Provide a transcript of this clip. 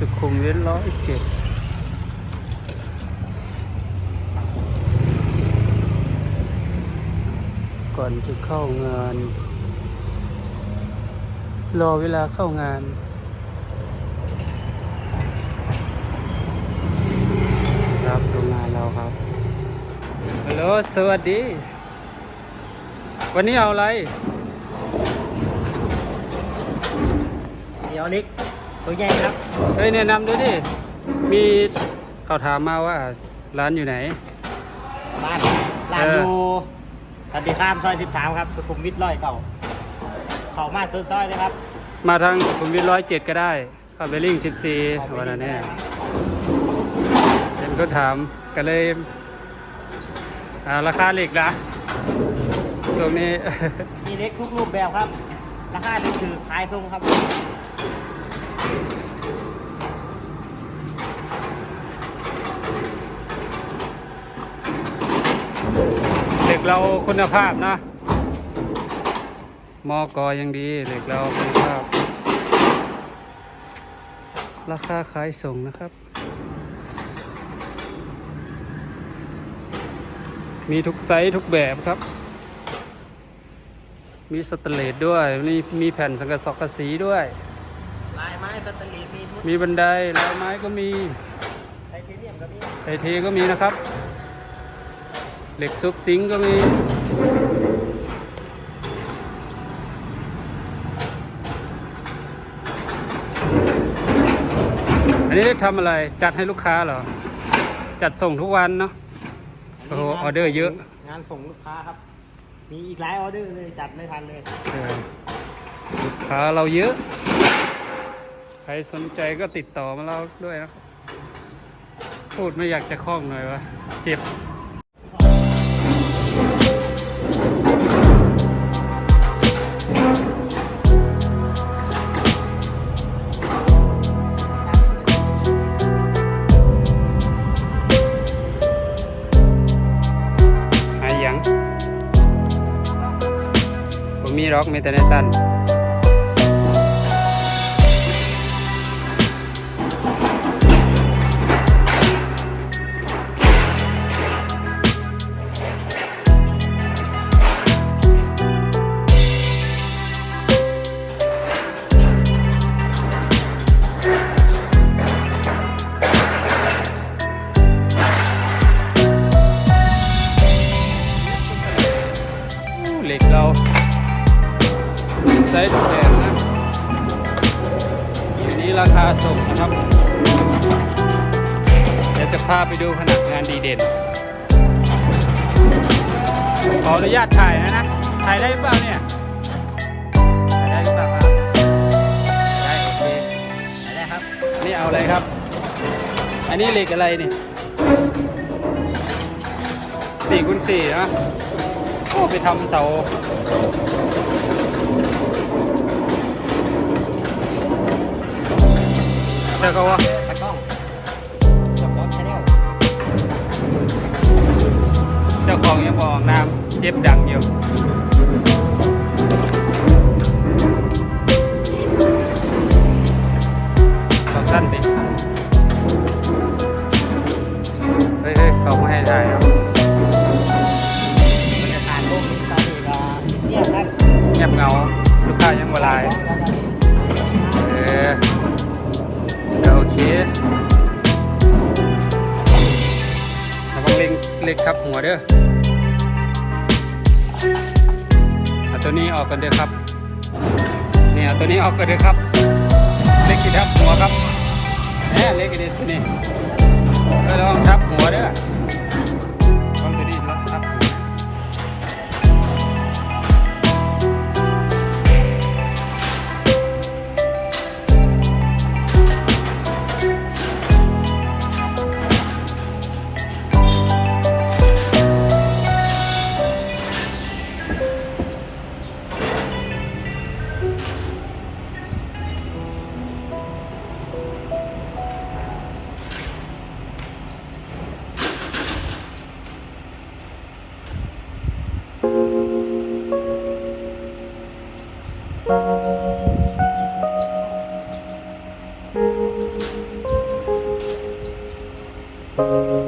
สุขุมวิทร้อยเจ็ดก่อนจะเข้างาน รอเวลาเข้างานครับโรงงานเราครับฮัลโหลสวัสดี วันนี้เอาอะไรเดี๋ยวนิก ตัวใหญ่ครับเฮ้ยแนะนำด้วยดิมีเขาถามมาว่าร้านอยู่ไหน บ้านร้านเออออยู่สันติคามซอยสิบสามครับสุขุมวิทร้อยเก่าเขามาซื้อซอยเลยครับ มาทางสุขุมวิทร้อยเจ็ดก็ได้เข้าไปลิงสิบสี่ขอไปวันนั้นเนี่ยครับเห็นก็ถามก็เลยอ่าราคาเหล็กละตรงนี้มีเล็กทุกรูปแบบครับ ราคาดีคือขายทรงครับ เหล็กเราคุณภาพนะมอกอยังดีเหล็กเราคุณภาพ ราคาขายส่งนะครับ มีทุกไซส์ทุกแบบครับ มีสแตเลสด้วยมีมีแผ่นสังกะสอกกระสีด้วย ลายไม้สแตนเลสมีทุกมีบันไดลายไม้ก็มีไทเทเนียมก็มีไอเทก็มีนะครับ เหล็กซุปซิงค์ก็มี อันนี้ทำอะไรจัดให้ลูกค้าเหรอ จัดส่งทุกวันเนาะโอ้โหออเดอร์เยอะ งานส่งลูกค้าครับ มีอีกหลายออเดอร์เลยจัดไม่ทันเลยเออลูกค้าเราเยอะ ใครสนใจก็ติดต่อมาเราด้วยนะครับ พูดไม่อยากจะคล่องหน่อยวะเจ็บหายยังผมมีร็อกมีแต่ในสั้น เหล็กเราไซส์ทุกแบบนะอันนี้ราคาส่งนะครับ เดี๋ยวจะพาไปดูผนักงานดีเด่น ขออนุญาตถ่ายนะนะ ถ่ายได้หรือเปล่าเนี่ยถ่ายได้หรือเปล่าครับได้โอเคไหนได้ครับนี่เอาอะไรครับ อันนี้เหล็กอะไรนี่สี่คูณสี่นะ ไปทำเสาเดี๋ยวก็ว่าตะกล้องจับรถชาแนลเจ้าของยังบอกน้ำเจ็บดังอยู่ เออเดี๋ยวโอเคราต้องเล็งเล็กครับหัวเด้อเอาตัวนี้ออกกันเด้อครับเนี่ยเอาตัวนี้ออกกันเด้อครับ เล็กกี่ทับหัวครับแหมเล็กกี่เด็ดตัวนี้เออลองทับ Música